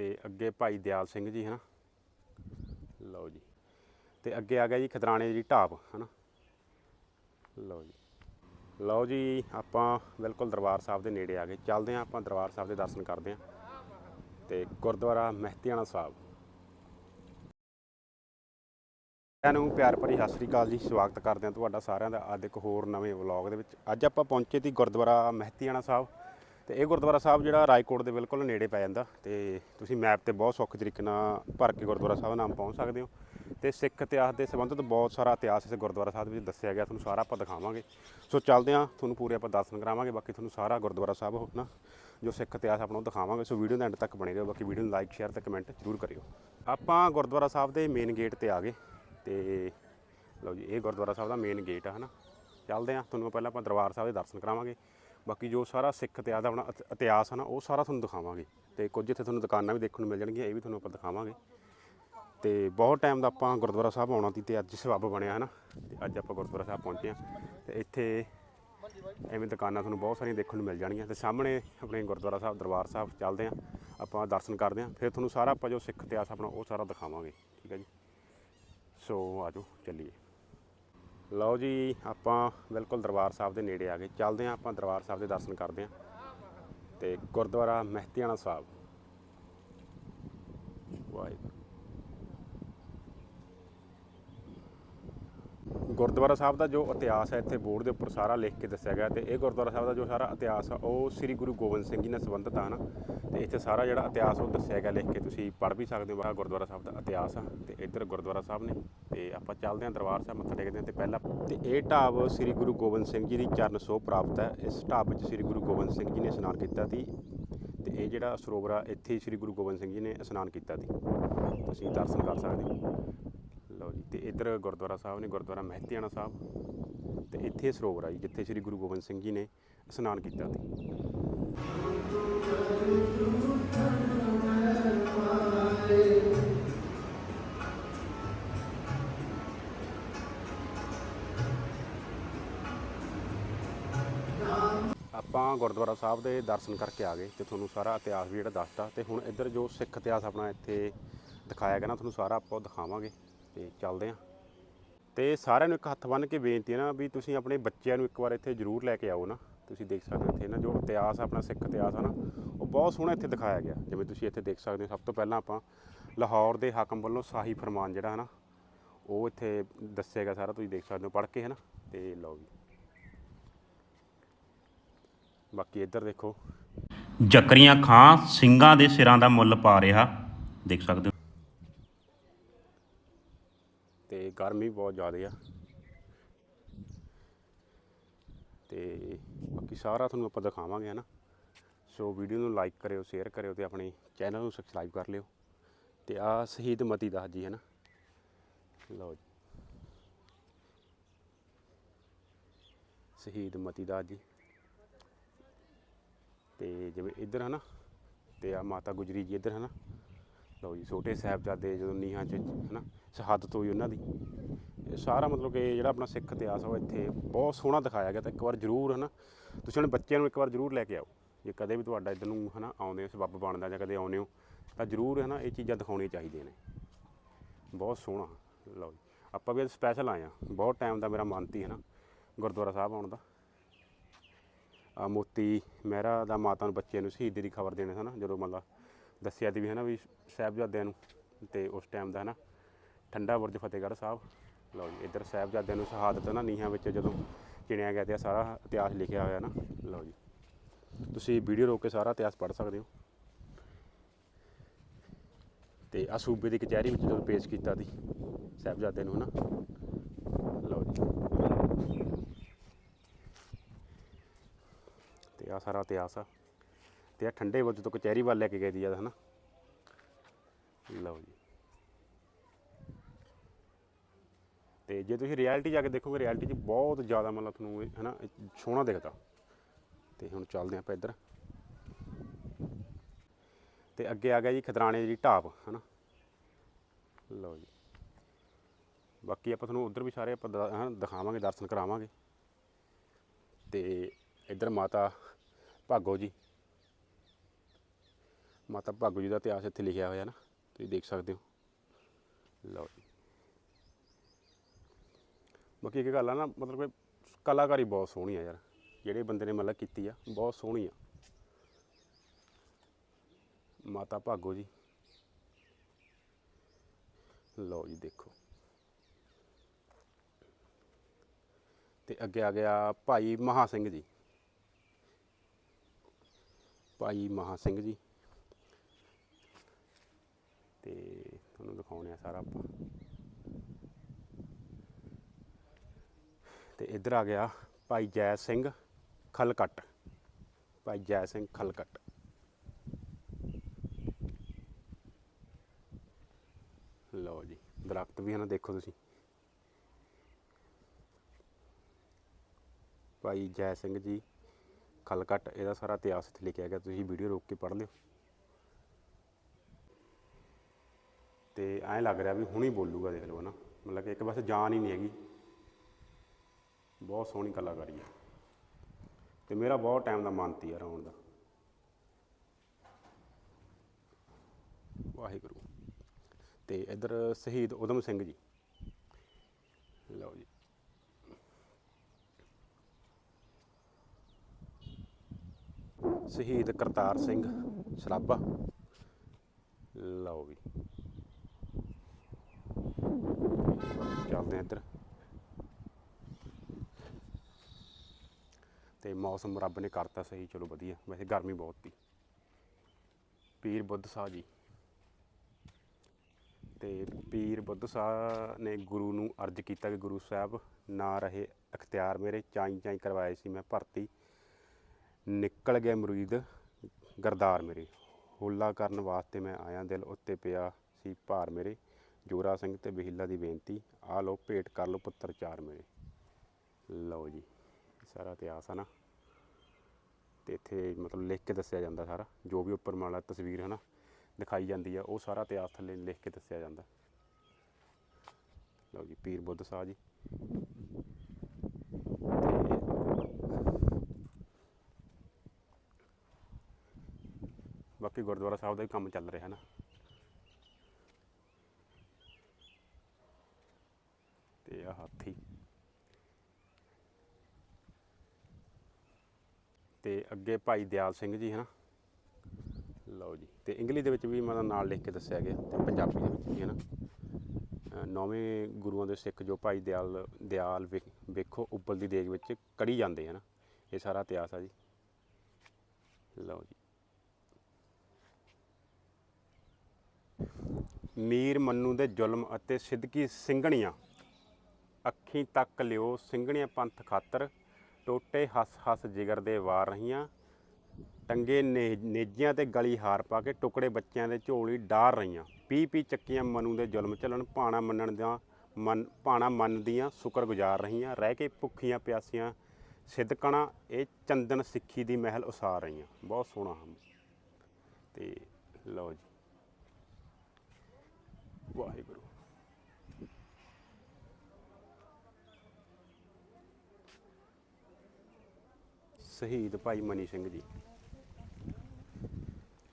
ਤੇ ਅੱਗੇ ਭਾਈ ਦਿਆਲ ਸਿੰਘ ਜੀ, ਹਨਾ? ਲਓ ਜੀ। ਤੇ ਅੱਗੇ ਆ ਗਿਆ ਜੀ ਖਦਰਾਣੇ ਦੀ ਢਾਬ, ਹਨਾ? ਲਓ ਜੀ। ਲਓ ਜੀ, ਆਪਾਂ ਬਿਲਕੁਲ ਦਰਬਾਰ ਸਾਹਿਬ ਦੇ ਨੇੜੇ ਆ ਗਏ। ਚੱਲਦੇ ਹਾਂ ਆਪਾਂ ਦਰਬਾਰ ਸਾਹਿਬ ਦੇ ਦਰਸ਼ਨ ਕਰਦੇ ਹਾਂ। ਤੇ ਗੁਰਦੁਆਰਾ ਮਹਿਤੀਆਣਾ ਸਾਹਿਬ। ਸਾਰਿਆਂ ਨੂੰ ਪਿਆਰ ਭਰੀ ਸਤਿ ਸ੍ਰੀ ਅਕਾਲ ਜੀ। ਸਵਾਗਤ ਕਰਦੇ ਹਾਂ ਤੁਹਾਡਾ ਸਾਰਿਆਂ ਦਾ ਅੱਜ ਇੱਕ ਹੋਰ ਨਵੇਂ ਵਲੌਗ ਦੇ ਵਿੱਚ। ਅੱਜ ਆਪਾਂ ਪਹੁੰਚੇ ਸੀ ਗੁਰਦੁਆਰਾ ਮਹਿਤੀਆਣਾ ਸਾਹਿਬ। ਤੇ ਇਹ ਗੁਰਦੁਆਰਾ ਸਾਹਿਬ ਜਿਹੜਾ ਰਾਏਕੋਟ ਦੇ ਬਿਲਕੁਲ ਨੇੜੇ ਪੈ ਜਾਂਦਾ ਤੇ ਤੁਸੀਂ ਮੈਪ ਤੇ ਬਹੁਤ ਸੌਖੇ ਤਰੀਕੇ ਨਾਲ ਭਰ ਕੇ ਗੁਰਦੁਆਰਾ ਸਾਹਿਬ ਨਾਮ ਪਹੁੰਚ ਸਕਦੇ ਹੋ। ਤੇ ਸਿੱਖ ਇਤਿਹਾਸ ਦੇ ਸੰਬੰਧਿਤ ਬਹੁਤ ਸਾਰਾ ਇਤਿਹਾਸ ਇਸ ਗੁਰਦੁਆਰਾ ਸਾਹਿਬ ਵਿੱਚ ਦੱਸਿਆ ਗਿਆ, ਤੁਹਾਨੂੰ ਸਾਰਾ ਆਪਾਂ ਦਿਖਾਵਾਂਗੇ। ਸੋ ਚੱਲਦੇ ਹਾਂ, ਤੁਹਾਨੂੰ ਪੂਰੇ ਆਪਾਂ ਦਰਸ਼ਨ ਕਰਾਵਾਂਗੇ, ਬਾਕੀ ਤੁਹਾਨੂੰ ਸਾਰਾ ਗੁਰਦੁਆਰਾ ਸਾਹਿਬ ਹੋ ਨਾ, ਜੋ ਸਿੱਖ ਇਤਿਹਾਸ ਆਪਣਾ ਉਹ ਦਿਖਾਵਾਂਗੇ। ਸੋ ਵੀਡੀਓ ਦੇ ਐਂਡ ਤੱਕ ਬਣੇ ਰਹੋ, ਬਾਕੀ ਵੀਡੀਓ ਨੂੰ ਲਾਈਕ ਸ਼ੇਅਰ ਤੇ ਕਮੈਂਟ ਜ਼ਰੂਰ ਕਰਿਓ। ਆਪਾਂ ਗੁਰਦੁਆਰਾ ਸਾਹਿਬ ਦੇ ਮੇਨ ਗੇਟ ਤੇ ਆ ਗਏ ਤੇ ਲਓ ਜੀ, ਇਹ ਗੁਰਦੁਆਰਾ ਸਾਹਿਬ ਦਾ ਮੇਨ ਗੇਟ ਆ, ਹਨਾ। ਚੱਲਦੇ ਹਾਂ, ਤੁਹਾਨੂੰ ਪਹਿਲਾਂ ਆਪਾਂ ਦਰਬਾਰ ਸਾਹਿਬ ਦੇ ਦਰਸ਼ਨ ਕਰਾਵਾਂਗੇ। ਬਾਕੀ ਜੋ ਸਾਰਾ ਸਿੱਖ ਇਤਿਹਾਸ ਦਾ ਆਪਣਾ ਇਤ- ਇਤਿਹਾਸ ਹੈ ਨਾ, ਉਹ ਸਾਰਾ ਤੁਹਾਨੂੰ ਦਿਖਾਵਾਂਗੇ। ਤੇ ਕੁਝ ਇੱਥੇ ਤੁਹਾਨੂੰ ਦੁਕਾਨਾਂ ਵੀ ਦੇਖਣ ਨੂੰ ਮਿਲ ਜਾਣਗੀਆਂ, ਇਹ ਵੀ ਤੁਹਾਨੂੰ ਆਪਾਂ ਦਿਖਾਵਾਂਗੇ। ਤੇ ਬਹੁਤ ਟਾਈਮ ਦਾ ਆਪਾਂ ਗੁਰਦੁਆਰਾ ਸਾਹਿਬ ਆਉਣਾ ਸੀ ਤੇ ਅੱਜ ਸਬੱਬ ਬਣਿਆ ਹੈ ਨਾ ਤੇ ਅੱਜ ਆਪਾਂ ਗੁਰਦੁਆਰਾ ਸਾਹਿਬ ਪਹੁੰਚੇ ਹਾਂ। ਤੇ ਇੱਥੇ ਐਵੇਂ ਦੁਕਾਨਾਂ ਤੁਹਾਨੂੰ ਬਹੁਤ ਸਾਰੀਆਂ ਦੇਖਣ ਨੂੰ ਮਿਲ ਜਾਣਗੀਆਂ। ਤੇ ਸਾਹਮਣੇ ਆਪਣੇ ਗੁਰਦੁਆਰਾ ਸਾਹਿਬ, ਦਰਬਾਰ ਸਾਹਿਬ ਚੱਲਦੇ ਹਾਂ, ਆਪਾਂ ਦਰਸ਼ਨ ਕਰਦੇ ਹਾਂ। ਫਿਰ ਤੁਹਾਨੂੰ ਸਾਰਾ ਆਪਾਂ ਜੋ ਸਿੱਖ, ਇਤਿਹਾਸ ਆਪਣਾ ਉਹ ਸਾਰਾ ਦਿਖਾਵਾਂਗੇ। ਠੀਕ ਹੈ ਜੀ? ਸੋ ਆਜੋ, ਚੱਲੀਏ। ਲਓ ਜੀ, ਆਪਾਂ ਬਿਲਕੁਲ ਦਰਬਾਰ ਸਾਹਿਬ ਦੇ ਨੇੜੇ ਆ ਗਏ। ਚੱਲਦੇ ਆ ਆਪਾਂ ਦਰਬਾਰ ਸਾਹਿਬ ਦੇ ਦਰਸ਼ਨ ਕਰਦੇ ਆ ਤੇ ਗੁਰਦੁਆਰਾ ਮਹਿਤੀਆਣਾ ਸਾਹਿਬ। ਵਾਹਿਗੁਰੂ। ਗੁਰਦੁਆਰਾ ਸਾਹਿਬ ਦਾ ਜੋ ਇਤਿਹਾਸ ਹੈ, ਇੱਥੇ ਬੋਰਡ ਦੇ ਉੱਪਰ ਸਾਰਾ ਲਿਖ ਕੇ ਦੱਸਿਆ ਗਿਆ ਤੇ ਇਹ ਗੁਰਦੁਆਰਾ ਸਾਹਿਬ ਦਾ ਜੋ ਸਾਰਾ ਇਤਿਹਾਸ ਆ, ਉਹ ਸ੍ਰੀ ਗੁਰੂ ਗੋਬਿੰਦ ਸਿੰਘ ਜੀ ਨਾਲ ਸੰਬੰਧਿਤ ਆ ਨਾ। ਤੇ ਇੱਥੇ ਸਾਰਾ ਜਿਹੜਾ ਇਤਿਹਾਸ ਉਹ ਦੱਸਿਆ ਗਿਆ, ਲਿਖ ਕੇ ਤੁਸੀਂ ਪੜ੍ਹ ਵੀ ਸਕਦੇ ਹੋ ਆਹ ਗੁਰਦੁਆਰਾ ਸਾਹਿਬ ਦਾ ਇਤਿਹਾਸ ਆ ਤੇ ਇੱਧਰ ਗੁਰਦੁਆਰਾ ਸਾਹਿਬ ਨੇ ਤੇ ਆਪਾਂ ਚੱਲਦੇ ਹਾਂ ਦਰਬਾਰ ਸਾਹਿਬ ਮੱਥਾ ਟੇਕਦੇ ਹਾਂ ਤੇ ਪਹਿਲਾਂ ਤੇ ਇਹ ਢਾਬ ਸ੍ਰੀ ਗੁਰੂ ਗੋਬਿੰਦ ਸਿੰਘ ਜੀ ਦੀ ਚਰਨ ਸੋਹ ਪ੍ਰਾਪਤ ਹੈ। ਇਸ ਢਾਬ ਵਿੱਚ ਸ੍ਰੀ ਗੁਰੂ ਗੋਬਿੰਦ ਸਿੰਘ ਜੀ ਨੇ ਇਸ਼ਨਾਨ ਕੀਤਾ ਸੀ ਤੇ ਇਹ ਜਿਹੜਾ ਸਰੋਵਰ ਆ, ਇੱਥੇ ਸ੍ਰੀ ਗੁਰੂ ਗੋਬਿੰਦ ਸਿੰਘ ਜੀ ਨੇ ਇਸ਼ਨਾਨ ਕੀਤਾ ਸੀ। ਤੁਸੀਂ ਦਰਸ਼ਨ ਕਰ ਸਕਦੇ ਹੋ। ਲਓ ਜੀ ਤੇ ਇੱਧਰ ਗੁਰਦੁਆਰਾ ਸਾਹਿਬ ਨੇ ਗੁਰਦੁਆਰਾ ਮਹਿਤੀਆਣਾ ਸਾਹਿਬ ਤੇ ਇੱਥੇ ਇਹ ਸਰੋਵਰ ਆ ਜੀ, ਜਿੱਥੇ ਸ੍ਰੀ ਗੁਰੂ ਗੋਬਿੰਦ ਸਿੰਘ ਜੀ ਨੇ ਇਸ਼ਨਾਨ ਕੀਤਾ ਸੀ। ਆਪਾਂ ਗੁਰਦੁਆਰਾ ਸਾਹਿਬ ਦੇ ਦਰਸ਼ਨ ਕਰਕੇ ਆ ਗਏ ਤੇ ਤੁਹਾਨੂੰ ਸਾਰਾ ਇਤਿਹਾਸ ਵੀ ਜਿਹੜਾ ਦੱਸਤਾ ਤੇ ਹੁਣ ਇੱਧਰ ਜੋ ਸਿੱਖ ਇਤਿਹਾਸ ਆਪਣਾ ਇੱਥੇ ਦਿਖਾਇਆ ਗਿਆ ਨਾ, ਤੁਹਾਨੂੰ ਸਾਰਾ ਆਪਾਂ ਉਹ ਦਿਖਾਵਾਂਗੇ। ਤੇ ਚੱਲਦੇ ਆਂ। ਤੇ ਸਾਰਿਆਂ ਨੂੰ ਇੱਕ ਹੱਥ ਬੰਨ੍ਹ ਕੇ ਬੇਨਤੀ ਹੈ ਨਾ ਵੀ ਤੁਸੀਂ ਆਪਣੇ ਬੱਚਿਆਂ ਨੂੰ ਇੱਕ ਵਾਰ ਇੱਥੇ ਜ਼ਰੂਰ ਲੈ ਕੇ ਆਓ ਨਾ। ਤੁਸੀਂ ਦੇਖ ਸਕਦੇ ਹੋ ਇੱਥੇ ਨਾ ਜੋ ਇਤਿਹਾਸ ਆ, ਆਪਣਾ ਸਿੱਖ ਇਤਿਹਾਸ ਹੈ ਨਾ, ਉਹ ਬਹੁਤ ਸੋਹਣਾ ਇੱਥੇ ਦਿਖਾਇਆ ਗਿਆ। ਜਿਵੇਂ ਤੁਸੀਂ ਇੱਥੇ ਦੇਖ ਸਕਦੇ ਹੋ, ਸਭ ਤੋਂ ਪਹਿਲਾਂ ਆਪਾਂ ਲਾਹੌਰ ਦੇ ਹਾਕਮ ਵੱਲੋਂ ਸ਼ਾਹੀ ਫਰਮਾਨ ਜਿਹੜਾ ਹੈ ਨਾ, ਉਹ ਇੱਥੇ ਦੱਸਿਆ ਗਿਆ ਸਾਰਾ, ਤੁਸੀਂ ਦੇਖ ਸਕਦੇ ਹੋ, ਪੜ੍ਹ ਕੇ, ਹੈ ਨਾ। ਤੇ ਲਓ ਜੀ। ਬਾਕੀ ਇੱਧਰ ਦੇਖੋ। ਜਕਰੀਆਂ ਖਾਂ ਸਿੰਘਾਂ ਦੇ ਸਿਰਾਂ ਦਾ ਮੁੱਲ ਪਾ ਰਿਹਾ। ਦੇਖ ਸਕਦੇ ਹੋ। ਤੇ ਗਰਮੀ ਬਹੁਤ ਜ਼ਿਆਦਾ ਆ। ਤੇ ਬਾਕੀ ਸਾਰਾ ਤੁਹਾਨੂੰ ਆਪਾਂ ਦਿਖਾਵਾਂਗੇ, ਹਨਾ। ਸੋ ਵੀਡੀਓ ਨੂੰ ਲਾਈਕ ਕਰਿਓ, ਸ਼ੇਅਰ ਕਰਿਓ ਤੇ ਆਪਣੇ ਚੈਨਲ ਨੂੰ ਸਬਸਕ੍ਰਾਈਬ ਕਰ ਲਿਓ। ਤੇ ਆ ਸ਼ਹੀਦ ਮਤੀ ਦਾਸ ਜੀ, ਹਨਾ। ਲਓ ਜੀ। ਸ਼ਹੀਦ ਮਤੀ ਦਾਸ ਜੀ। ਤੇ ਜਿਵੇਂ ਇੱਧਰ, ਹਨਾ। ਤੇ ਆ ਮਾਤਾ ਗੁਜਰੀ ਜੀ ਇੱਧਰ, ਹਨਾ। ਲਓ ਜੀ, ਛੋਟੇ ਸਾਹਿਬਜ਼ਾਦੇ ਜਦੋਂ ਨੀਹਾਂ 'ਚ, ਹਨਾ, ਸ਼ਹਾਦਤ ਹੋਈ ਉਹਨਾਂ ਦੀ, ਇਹ ਸਾਰਾ ਮਤਲਬ ਕਿ ਜਿਹੜਾ ਆਪਣਾ ਸਿੱਖ ਇਤਿਹਾਸ ਉਹ ਇੱਥੇ ਬਹੁਤ ਸੋਹਣਾ ਦਿਖਾਇਆ ਗਿਆ, ਤਾਂ ਇੱਕ ਵਾਰ ਜ਼ਰੂਰ, ਹਨਾ, ਤੁਸੀਂ ਆਪਣੇ ਬੱਚਿਆਂ ਨੂੰ ਇੱਕ ਵਾਰ ਜ਼ਰੂਰ ਲੈ ਕੇ ਆਓ, ਜੇ ਕਦੇ ਵੀ ਤੁਹਾਡਾ ਇੱਧਰ ਨੂੰ, ਹਨਾ, ਆਉਂਦੇ ਹੋ ਸਬੱਬ ਬਣਦਾ ਜਾਂ ਕਦੇ ਆਉਂਦੇ ਹੋ, ਤਾਂ ਜ਼ਰੂਰ, ਹਨਾ, ਇਹ ਚੀਜ਼ਾਂ ਦਿਖਾਉਣੀਆਂ ਚਾਹੀਦੀਆਂ ਨੇ। ਬਹੁਤ ਸੋਹਣਾ, ਲਓ ਜੀ, ਆਪਾਂ ਵੀ ਅੱਜ ਸਪੈਸ਼ਲ ਆਏ ਆ ਬਹੁਤ ਟਾਈਮ ਦਾ ਮੇਰਾ ਮਨ ਸੀ, ਹਨਾ, ਗੁਰਦੁਆਰਾ ਸਾਹਿਬ ਆਉਣ ਦਾ। ਆ ਮੋਤੀ ਮਹਿਰਾ ਦਾ ਮਾਤਾ ਨੂੰ ਬੱਚੇ ਨੂੰ ਸ਼ਹੀਦੀ ਦੀ ਖਬਰ ਦੇਣੇ ਹਨਾ, ਜਦੋਂ ਮਤਲਬ ਦੱਸਿਆ ਸੀ ਵੀ ਹਨਾ ਵੀ ਸਾਹਿਬਜ਼ਾਦਿਆਂ ਨੂੰ ਤੇ ਉਸ ਟਾਈਮ ਦਾ ਹਨਾ, ਠੰਡਾ ਬੁਰਜ ਫਤਿਹਗੜ੍ਹ ਸਾਹਿਬ। ਲਓ ਜੀ, ਇੱਧਰ ਸਾਹਿਬਜ਼ਾਦਿਆਂ ਨੂੰ ਸ਼ਹਾਦਤ ਨਾ ਨੀਹਾਂ ਵਿੱਚ ਜਦੋਂ ਚਿਣਿਆ ਗਿਆ ਤੇ ਸਾਰਾ ਇਤਿਹਾਸ ਲਿਖਿਆ ਹੋਇਆ ਨਾ ਲਓ ਜੀ, ਤੁਸੀਂ ਵੀਡੀਓ ਰੋਕ ਕੇ ਸਾਰਾ ਇਤਿਹਾਸ ਪੜ੍ਹ ਸਕਦੇ ਹੋ। ਤੇ ਆ ਸੂਬੇ ਦੀ ਕਚਹਿਰੀ ਵਿੱਚ ਜਦੋਂ ਪੇਸ਼ ਕੀਤਾ ਸੀ ਸਾਹਿਬਜ਼ਾਦੇ ਨੂੰ ਨਾ ਲਓ ਜੀ। ਤੇ ਆ ਸਾਰਾ ਇਤਿਹਾਸ ਆ। ਤੇ ਆ, ਠੰਡੇ ਬੁਰਜ ਤੋਂ ਕਚਹਿਰੀ ਵੱਲ ਲੈ ਕੇ ਗਏ ਦੀ ਜਦ ਹਨਾ। ਲਓ ਜੀ। ਤੇ ਜੇ ਤੁਸੀਂ ਰਿਐਲਿਟੀ ਜਾ ਕੇ ਦੇਖੋਗੇ, ਰਿਐਲਿਟੀ 'ਚ ਬਹੁਤ ਜ਼ਿਆਦਾ ਮਤਲਬ ਤੁਹਾਨੂੰ ਇਹ, ਹਨਾ ਸੋਹਣਾ ਦਿਖਦਾ। ਤੇ ਹੁਣ ਚੱਲਦੇ ਆਪਾਂ ਇੱਧਰ। ਤੇ ਅੱਗੇ ਆ ਗਿਆ ਜੀ ਖਦਰਾਣੇ ਦੀ ਢਾਬ, ਹਨਾ। ਲਓ ਜੀ। ਬਾਕੀ ਆਪਾਂ ਤੁਹਾਨੂੰ ਉਧਰ ਵੀ ਸਾਰੇ ਆਪਾਂ ਦ- ਹਨਾ, ਦਿਖਾਵਾਂਗੇ, ਦਰਸ਼ਨ ਕਰਾਵਾਂਗੇ। ਤੇ ਇੱਧਰ ਮਾਤਾ ਭਾਗੋ ਜੀ। ਮਾਤਾ ਭਾਗੋ ਜੀ ਦਾ ਇਤਿਹਾਸ ਇੱਥੇ ਲਿਖਿਆ ਹੋਇਆ ਨਾ, ਤੁਸੀਂ ਦੇਖ ਸਕਦੇ ਹੋ। ਲਓ ਜੀ। ਬਾਕੀ ਇੱਕ ਗੱਲ ਆ ਨਾ, ਮਤਲਬ ਕਿ ਕਲਾਕਾਰੀ ਬਹੁਤ ਸੋਹਣੀ ਆ ਯਾਰ। ਜਿਹੜੇ ਬੰਦੇ ਨੇ ਮਤਲਬ ਕੀਤੀ ਆ, ਬਹੁਤ ਸੋਹਣੀ ਆ। ਮਾਤਾ ਭਾਗੋ ਜੀ। ਲਓ ਜੀ, ਦੇਖੋ। ਤੇ ਅੱਗੇ ਆ ਗਿਆ ਭਾਈ ਮਹਾ ਸਿੰਘ ਜੀ। ਭਾਈ ਮਹਾ ਸਿੰਘ ਜੀ। ਤੇ ਤੁਹਾਨੂੰ ਦਿਖਾਉਣੇ ਆ ਸਾਰਾ ਆਪਾਂ। ਤੇ ਇੱਧਰ ਆ ਗਿਆ ਭਾਈ ਜੈ ਸਿੰਘ ਖਲਕਟ। ਭਾਈ ਜੈ ਸਿੰਘ ਖਲਕਟ। ਲਓ ਜੀ, ਦਰਖਤ ਵੀ ਹਨ, ਦੇਖੋ ਤੁਸੀਂ। ਭਾਈ ਜੈ ਸਿੰਘ ਜੀ ਖਲਕਟ, ਇਹਦਾ ਸਾਰਾ ਇਤਿਹਾਸ ਇੱਥੇ ਲਿਖਿਆ ਗਿਆ, ਤੁਸੀਂ ਵੀਡੀਓ ਰੋਕ ਕੇ ਪੜ੍ਹ ਲਿਓ ਤੇ ਐਂ ਲੱਗ ਰਿਹਾ ਵੀ ਹੁਣੀ ਬੋਲੂਗਾ, ਦੇਖ ਲਓ ਨਾ ਮਤਲਬ ਕਿ ਇੱਕ ਪਾਸੇ ਜਾਨ ਹੀ ਨਹੀਂ ਹੈਗੀ। ਬਹੁਤ ਸੋਹਣੀ ਕਲਾਕਾਰੀ ਹੈ ਤੇ ਮੇਰਾ ਬਹੁਤ ਟਾਈਮ ਦਾ ਮਨ ਤੀ ਯਾਰ ਆਉਣ ਦਾ। ਵਾਹਿਗੁਰੂ। ਤੇ ਇੱਧਰ ਸ਼ਹੀਦ ਉਦਮ ਸਿੰਘ ਜੀ। ਲਓ ਜੀ। ਸ਼ਹੀਦ ਕਰਤਾਰ ਸਿੰਘ ਸਰਾਭਾ। ਲਓ ਵੀ। ਚੱਲਦੇ ਹਾਂ ਇੱਧਰ। ਤੇ ਮੌਸਮ ਰੱਬ ਨੇ ਕਰਤਾ ਸਹੀ, ਚਲੋ ਵਧੀਆ। ਵੈਸੇ ਗਰਮੀ ਬਹੁਤ ਤੀ ਪੀਰ ਬੁੱਧ ਸਾਹ ਜੀ। ਤੇ ਪੀਰ ਬੁੱਧ ਸਾਹ ਨੇ ਗੁਰੂ ਨੂੰ ਅਰਜ਼ ਕੀਤਾ ਕਿ ਗੁਰੂ ਸਾਹਿਬ ਨਾ ਰਹੇ, ਅਖਤਿਆਰ ਮੇਰੇ, ਚਾਈ ਚਾਈ ਕਰਵਾਏ ਸੀ ਮੈਂ ਭਰਤੀ। ਨਿਕਲ ਗਿਆ ਮੁਰੀਦ, ਗਰਦਾਰ ਮੇਰੇ। ਹੋਲਾ ਕਰਨ ਵਾਸਤੇ ਮੈਂ ਆਇਆ ਦਿਲ ਉੱਤੇ ਪਿਆ ਸੀ ਭਾਰ ਮੇਰੇ। ਜੋਰਾ ਸਿੰਘ ਤੇ ਬਹਿਲਾ ਦੀ ਬੇਨਤੀ, ਆ ਲਓ ਭੇਟ ਕਰ ਲੋ ਪੁੱਤਰ ਚਾਰ ਮੇਰੇ। ਲਓ ਜੀ, ਸਾਰਾ ਇਤਿਹਾਸ ਹੈ ਨਾ। ਤੇ ਇੱਥੇ ਮਤਲਬ ਲਿਖ ਕੇ ਦੱਸਿਆ ਜਾਂਦਾ ਸਾਰਾ, ਜੋ ਵੀ ਉੱਪਰ ਮਾਲਾ ਤਸਵੀਰ ਹੈ ਨਾ, ਦਿਖਾਈ ਜਾਂਦੀ ਆ, ਉਹ ਸਾਰਾ ਇਤਿਹਾਸ ਥੱਲੇ ਲਿਖ ਕੇ ਦੱਸਿਆ ਜਾਂਦਾ। ਲਓ ਜੀ, ਪੀਰ ਬੁੱਧ ਸਾਹਿਬ ਜੀ। ਤੇ ਬਾਕੀ ਗੁਰਦੁਆਰਾ ਸਾਹਿਬ ਦਾ ਵੀ ਕੰਮ ਚੱਲ ਰਿਹਾ ਹੈ ਨਾ ਤੇ ਆ ਹਾਥੀ। ਤੇ ਅੱਗੇ ਭਾਈ ਦਿਆਲ ਸਿੰਘ ਜੀ ਹਨਾ। ਲਓ ਜੀ। ਤੇ ਇੰਗਲਿਸ਼ ਦੇ ਵਿੱਚ ਵੀ ਮਤਲਬ ਨਾਲ ਲਿਖ ਕੇ ਦੱਸਿਆ ਗਿਆ ਤੇ ਪੰਜਾਬੀ ਦੇ ਵਿੱਚ ਵੀ ਹਨਾ। ਨੌਵੇਂ ਗੁਰੂਆਂ ਦੇ ਸਿੱਖ ਜੋ ਭਾਈ ਦਿਆਲ ਦਿਆਲ ਵੇਖ- ਉੱਬਲ ਦੀ ਦੇਗ ਵਿੱਚ ਕੜੀ ਜਾਂਦੇ ਹਨਾ। ਇਹ ਸਾਰਾ ਇਤਿਹਾਸ ਆ ਜੀ। ਲਓ ਜੀ। ਮੀਰ ਮੰਨੂ ਦੇ ਜ਼ੁਲਮ ਅਤੇ ਸਿੱਧਕੀ ਸਿੰਘਣੀਆਂ ਅੱਖੀਂ ਤੱਕ ਲਿਓ ਸਿੰਘਣੀਆਂ ਪੰਥ ਖਾਤਰ। ਟੋਟੇ ਹੱਸ ਹੱਸ ਜਿਗਰ ਦੇ ਵਾਰ ਰਹੀਆਂ। ਟੰਗੇ ਨੇ- ਨੇਜਿਆਂ ਤੇ ਗਲੀ ਹਾਰ ਪਾ ਕੇ ਟੁਕੜੇ ਬੱਚਿਆਂ ਦੇ ਝੋਲੀ ਡਾਰ ਰਹੀਆਂ। ਪੀ ਪੀ ਚੱਕੀਆਂ ਮਨੂ ਦੇ ਜ਼ੁਲਮ ਚੱਲਣ, ਭਾਣਾ ਮੰਨਣ ਦਾ ਮਨ, ਭਾਣਾ ਮੰਨਦੀਆਂ ਸ਼ੁਕਰਗੁਜ਼ਾਰ ਰਹੀਆਂ। ਰਹਿ ਕੇ ਭੁੱਖੀਆਂ ਪਿਆਸੀਆਂ ਸਿੱਧਕਣਾ ਇਹ ਚੰਦਨ ਸਿੱਖੀ ਦੀ ਮਹਿਲ ਉਸਾਰ ਰਹੀਆਂ। ਬਹੁਤ ਸੋਹਣਾ ਹਨ ਤੇ ਲਓ ਜੀ। ਵਾਹਿਗੁਰੂ। ਸ਼ਹੀਦ ਭਾਈ ਮਨੀ ਸਿੰਘ ਜੀ।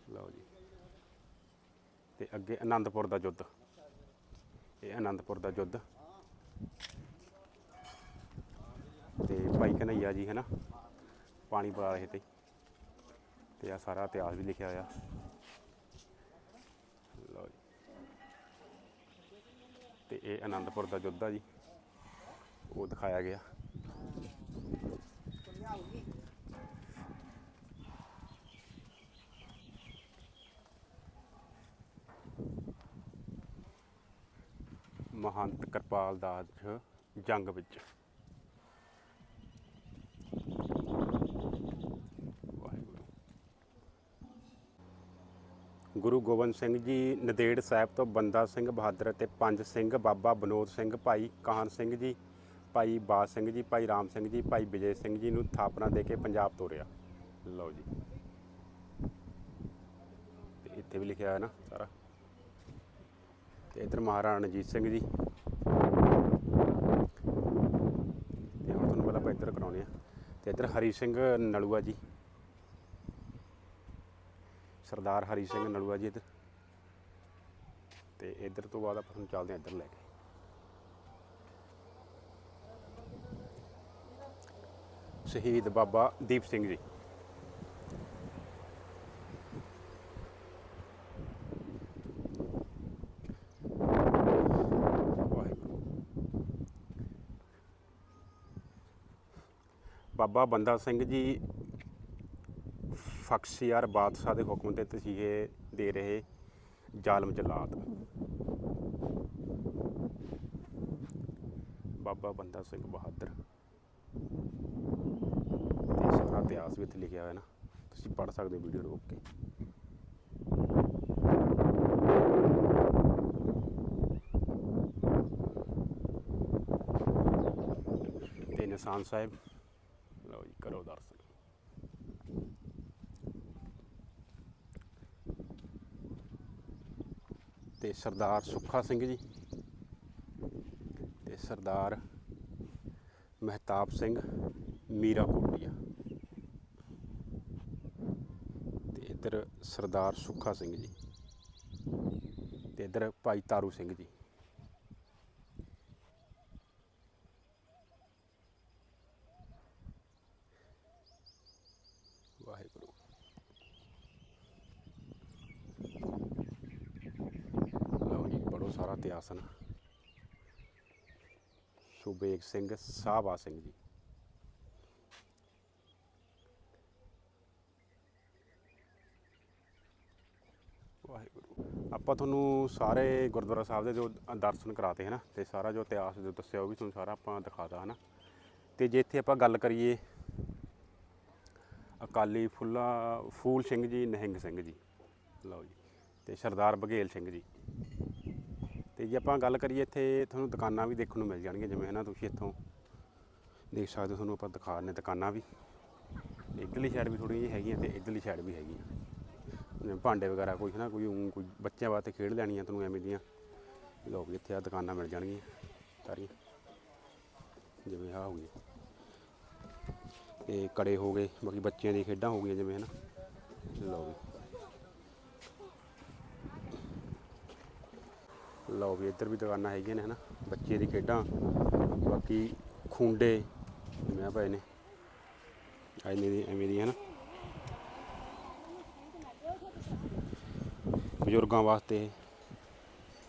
ਲਓ ਜੀ। ਤੇ ਅੱਗੇ ਆਨੰਦਪੁਰ ਦਾ ਯੁੱਧ। ਇਹ ਆਨੰਦਪੁਰ ਦਾ ਯੁੱਧ। ਤੇ ਭਾਈ ਕਨਈਆ ਜੀ ਹੈ ਨਾ ਪਾਣੀ ਪਾ ਰਹੇ ਤੇ। ਤੇ ਆ ਸਾਰਾ ਇਤਿਹਾਸ ਵੀ ਲਿਖਿਆ ਹੋਇਆ। ਲਓ ਜੀ। ਤੇ ਇਹ ਆਨੰਦਪੁਰ ਦਾ ਯੁੱਧ ਆ ਜੀ। ਉਹ ਦਿਖਾਇਆ ਗਿਆ। ਮਹੰਤ ਕਿਰਪਾਲ ਦਾਸ ਜੰਗ ਵਿੱਚ। ਵਾਹਿਗੁਰੂ। ਗੁਰੂ ਗੋਬਿੰਦ ਸਿੰਘ ਜੀ ਨਦੇੜ ਸਾਹਿਬ ਤੋਂ ਬੰਦਾ ਸਿੰਘ ਬਹਾਦਰ ਅਤੇ ਪੰਜ ਸਿੰਘ ਬਾਬਾ ਬਨੋਦ ਸਿੰਘ, ਭਾਈ ਕਾਹਨ ਸਿੰਘ ਜੀ, ਭਾਈ ਬਾਜ ਸਿੰਘ ਜੀ, ਭਾਈ ਰਾਮ ਸਿੰਘ ਜੀ, ਭਾਈ ਵਿਜੇ ਸਿੰਘ ਜੀ ਨੂੰ ਥਾਪਨਾ ਦੇ ਕੇ ਪੰਜਾਬ ਤੋਰਿਆ। ਲਓ ਜੀ। ਤੇ ਇੱਥੇ ਵੀ ਲਿਖਿਆ ਹੈ ਨਾ ਸਾਰਾ। ਤੇ ਇਧਰ ਮਹਾਰਾਣਾ ਰਣਜੀਤ ਸਿੰਘ ਜੀ। ਤੇ ਹੁਣ ਤੁਹਾਨੂੰ ਪਹਿਲਾਂ ਆਪਾਂ ਇੱਧਰ ਕਰਾਉਣੇ ਆ ਤੇ ਇਧਰ ਹਰੀ ਸਿੰਘ ਨਲੂਆ ਜੀ। ਸਰਦਾਰ ਹਰੀ ਸਿੰਘ ਨਲੂਆ ਜੀ ਇੱਧਰ। ਤੇ ਇੱਧਰ ਤੋਂ ਬਾਅਦ ਆਪਾਂ ਤੁਹਾਨੂੰ ਚੱਲਦੇ ਹਾਂ ਇੱਧਰ ਲੈ ਕੇ। ਸ਼ਹੀਦ ਬਾਬਾ ਦੀਪ ਸਿੰਘ ਜੀ ਵਾਹਿਗੁਰੂ ਬਾਬਾ ਬੰਦਾ ਸਿੰਘ ਜੀ ਫਖਸ਼ੀਆਰ ਬਾਦਸ਼ਾਹ ਦੇ ਹੁਕਮ ਤੇ ਤਸੀਹੇ ਦੇ ਰਹੇ ਜ਼ਾਲਮ ਜਲਾਦ ਬਾਬਾ ਬੰਦਾ ਸਿੰਘ ਬਹਾਦਰ। ਤੇ ਸਾਰਾ ਇਤਿਹਾਸ ਵੀ ਇੱਥੇ ਲਿਖਿਆ ਹੋਇਆ ਨਾ, ਤੁਸੀਂ ਪੜ੍ਹ ਸਕਦੇ ਹੋ ਵੀਡੀਓ ਰੋਕ ਕੇ ਤੇ ਨਿਸ਼ਾਨ ਸਾਹਿਬ ਕਰੋ ਦਰਸ਼ਨ ਤੇ ਸਰਦਾਰ ਸੁੱਖਾ ਸਿੰਘ ਜੀ ਤੇ ਸਰਦਾਰ ਮਹਿਤਾਬ ਸਿੰਘ ਮੀਰਾ ਕੋਟੀਆ। ਤੇ ਇੱਧਰ ਸਰਦਾਰ ਸੁੱਖਾ ਸਿੰਘ ਜੀ ਤੇ ਇੱਧਰ ਭਾਈ ਤਾਰੂ ਸਿੰਘ ਜੀ ਵਾਹਿਗੁਰੂ ਲਓ ਜੀ ਪੜੋ ਸਾਰਾ ਨਾ ਸੁਬੇਗ ਸਿੰਘ ਸਾਹਬਾ ਸਿੰਘ ਜੀ। ਵਾਹਿਗੁਰੂ। ਆਪਾਂ ਤੁਹਾਨੂੰ ਸਾਰੇ ਗੁਰਦੁਆਰਾ ਸਾਹਿਬ ਦੇ ਜੋ ਦਰਸ਼ਨ ਕਰਾਤੇ ਹੈ ਨਾ ਤੇ ਸਾਰਾ ਜੋ ਇਤਿਹਾਸ ਜੋ ਦੱਸਿਆ ਉਹ ਵੀ ਤੁਹਾਨੂੰ ਸਾਰਾ ਆਪਾਂ ਦਿਖਾਤਾ ਹੈ ਨਾ ਤੇ ਜੇ ਇੱਥੇ ਆਪਾਂ ਗੱਲ ਕਰੀਏ ਅਕਾਲੀ ਫੁੱਲਾ, ਫੂਲ ਸਿੰਘ ਜੀ, ਨਹਿੰਗ ਸਿੰਘ ਜੀ। ਲਓ ਜੀ। ਤੇ ਸਰਦਾਰ ਬਘੇਲ ਸਿੰਘ ਜੀ। ਤੇ ਜੇ ਆਪਾਂ ਗੱਲ ਕਰੀਏ ਇੱਥੇ ਤੁਹਾਨੂੰ ਦੁਕਾਨਾਂ ਵੀ ਦੇਖਣ ਨੂੰ ਮਿਲ ਜਾਣਗੀਆਂ, ਜਿਵੇਂ ਹੈ ਨਾ ਤੁਸੀਂ ਇੱਥੋਂ ਦੇਖ ਸਕਦੇ ਹੋ, ਤੁਹਾਨੂੰ ਆਪਾਂ ਦਿਖਾ ਦਿੰਦੇ ਦੁਕਾਨਾਂ ਵੀ। ਇੱਧਰਲੀ ਸਾਈਡ ਵੀ ਥੋੜ੍ਹੀਆਂ ਜਿਹੀਆਂ ਹੈਗੀਆਂ ਤੇ ਇੱਧਰਲੀ ਸਾਈਡ ਵੀ ਹੈਗੀਆਂ। ਜਿਵੇਂ ਭਾਂਡੇ ਵਗੈਰਾ ਕੋਈ ਹੈ ਨਾ ਕੋਈ ਊਂ ਕੋਈ ਬੱਚਿਆਂ ਵਾਸਤੇ ਖੇਡ ਲੈਣੀਆਂ ਤੁਹਾਨੂੰ ਐਵੇਂ ਦੀਆਂ। ਲਓ ਇੱਥੇ ਆ ਦੁਕਾਨਾਂ ਮਿਲ ਜਾਣਗੀਆਂ ਸਾਰੀਆਂ। ਜਿਵੇਂ ਆਹ ਹੋ ਗਈ। ਤੇ ਕੜੇ ਹੋ ਗਏ, ਬਾਕੀ ਬੱਚਿਆਂ ਦੀਆਂ ਖੇਡਾਂ ਹੋ ਗਈਆਂ ਜਿਵੇਂ ਹੈ ਨਾ ਲਓ ਲਓ ਵੀ ਇੱਧਰ ਵੀ ਦੁਕਾਨਾਂ ਹੈਗੀਆਂ ਨੇ ਹਨਾ, ਬੱਚੇ ਦੀ ਖੇਡਾਂ, ਬਾਕੀ ਖੁੰਡੇ ਮੈਂ ਆ ਪਏ ਨੇ। ਐਵੇਂ ਦੀ ਐਵੇਂ ਦੀ ਹਨਾ। ਬਜ਼ੁਰਗਾਂ ਵਾਸਤੇ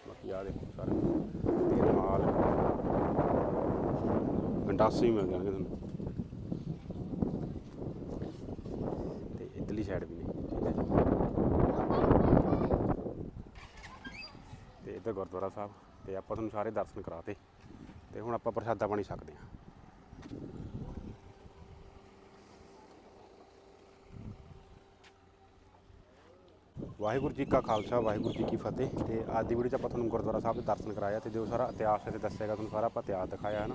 ਬਾਕੀ ਆ ਦੇਖੋ ਸਾਰਾ। ਤੇ ਨਾਲ ਗੰਡਾਸੇ ਵੀ ਮਿਲ ਜਾਣਗੇ ਤੁਹਾਨੂੰ। ਤੇ ਇੱਧਰਲੀ ਸਾਈਡ ਵੀ ਨੇ, ਠੀਕ ਹੈ ਜੀ ਤੇ ਗੁਰਦੁਆਰਾ ਸਾਹਿਬ ਤੇ ਆਪਾਂ ਤੁਹਾਨੂੰ ਸਾਰੇ ਦਰਸ਼ਨ ਕਰਾਤੇ ਤੇ ਹੁਣ ਆਪਾਂ ਪ੍ਰਸ਼ਾਦਾ ਪਾਣੀ ਛਕਦੇ ਹਾਂ। ਵਾਹਿਗੁਰੂ ਜੀ ਕਾ ਖਾਲਸਾ, ਵਾਹਿਗੁਰੂ ਜੀ ਕੀ ਫਤਿਹ ਤੇ ਅੱਜ ਦੀ ਵੀਡੀਓ 'ਚ ਆਪਾਂ ਤੁਹਾਨੂੰ ਗੁਰਦੁਆਰਾ ਸਾਹਿਬ ਦੇ ਦਰਸ਼ਨ ਕਰਾਇਆ ਤੇ ਜੋ ਸਾਰਾ ਇਤਿਹਾਸ ਹੈ ਤੇ ਦੱਸਿਆਗਾ, ਤੁਹਾਨੂੰ ਸਾਰਾ ਆਪਾਂ ਇਤਿਹਾਸ ਦਿਖਾਇਆ ਹੈ ਨਾ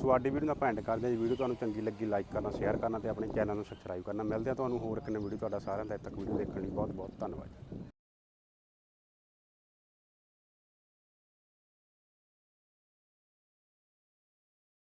ਸੋ ਸਾਡੀ ਵੀਡੀਓ ਦਾ ਭੈਂਡ ਕਰਦੇ ਹਾਂ। ਜੀ ਵੀਡੀਓ ਤੁਹਾਨੂੰ ਚੰਗੀ ਲੱਗੀ ਲਾਈਕ ਕਰਨਾ ਸ਼ੇਅਰ ਕਰਨਾ ਤੇ ਆਪਣੇ ਚੈਨਲ ਨੂੰ ਸਬਸਕ੍ਰਾਈਬ ਕਰਨਾ। ਮਿਲਦੇ ਆ ਤੁਹਾਨੂੰ ਹੋਰ ਇੱਕ ਨਵੀਂ ਵੀਡੀਓ ਤੁਹਾਡਾ ਸਾਰਿਆਂ ਦਾ ਇੱਥੇ ਤੱਕ ਵੀਡੀਓ ਦੇਖਣ ਲਈ। ਬਹੁਤ ਬਹੁਤ ਧੰਨਵਾਦ।